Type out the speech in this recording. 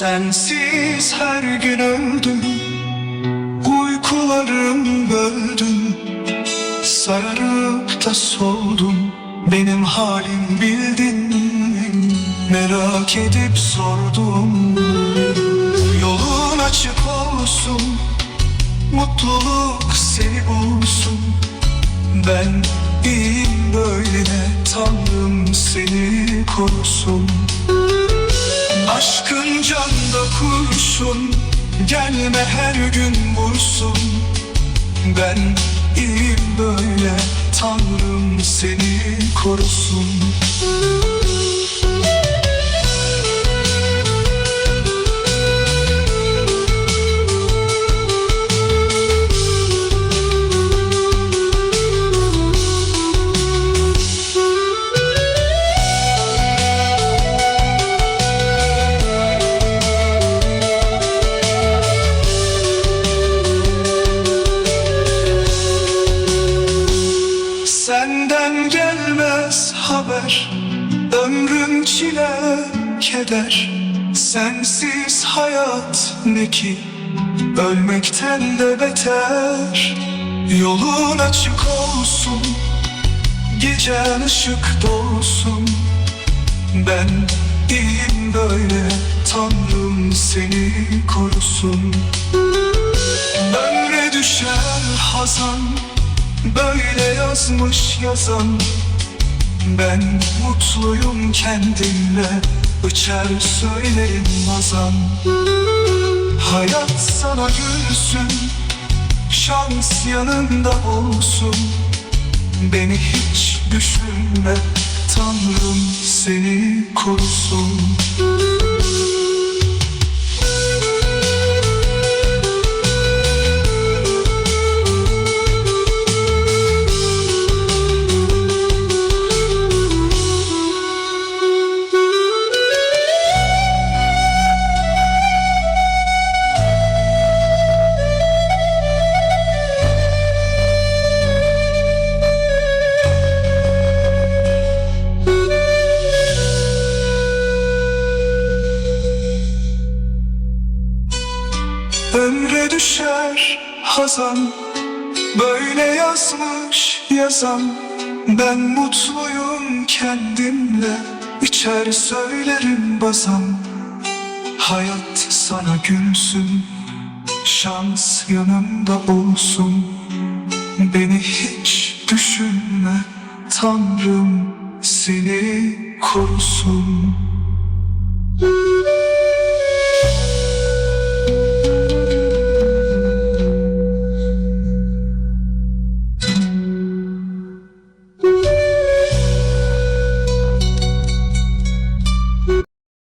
Sensiz her gün öldüm Uykularım böldüm Sararıp da soldum. Benim halim bildin? Merak edip sordum. Yolun açık olsun Mutluluk seni bulsun. Ben iyiyim böyle Tanrım seni korusun Aşkın canda kurşun Gelme her gün vursun. Ben iyiyim böyle Tanrım seni korusun Ömrüm çile keder Sensiz hayat ne ki? Ölmekten de beter Yolun açık olsun Gecen ışık dolsun. Ben iyiyim böyle Tanrım seni korusun. Ömre düşer hazan Böyle yazmış yazan Ben mutluyum kendimle Uçar söylerim azan Hayat sana gülsün Şans yanında olsun. Beni hiç düşünme Tanrım seni korusun Ömre düşer hazan Böyle yazmış yazan Ben mutluyum kendimle. İçer söylerim bazan Hayat sana gülsün. Şans yanımda olsun. Beni hiç düşünme. Tanrım seni korusun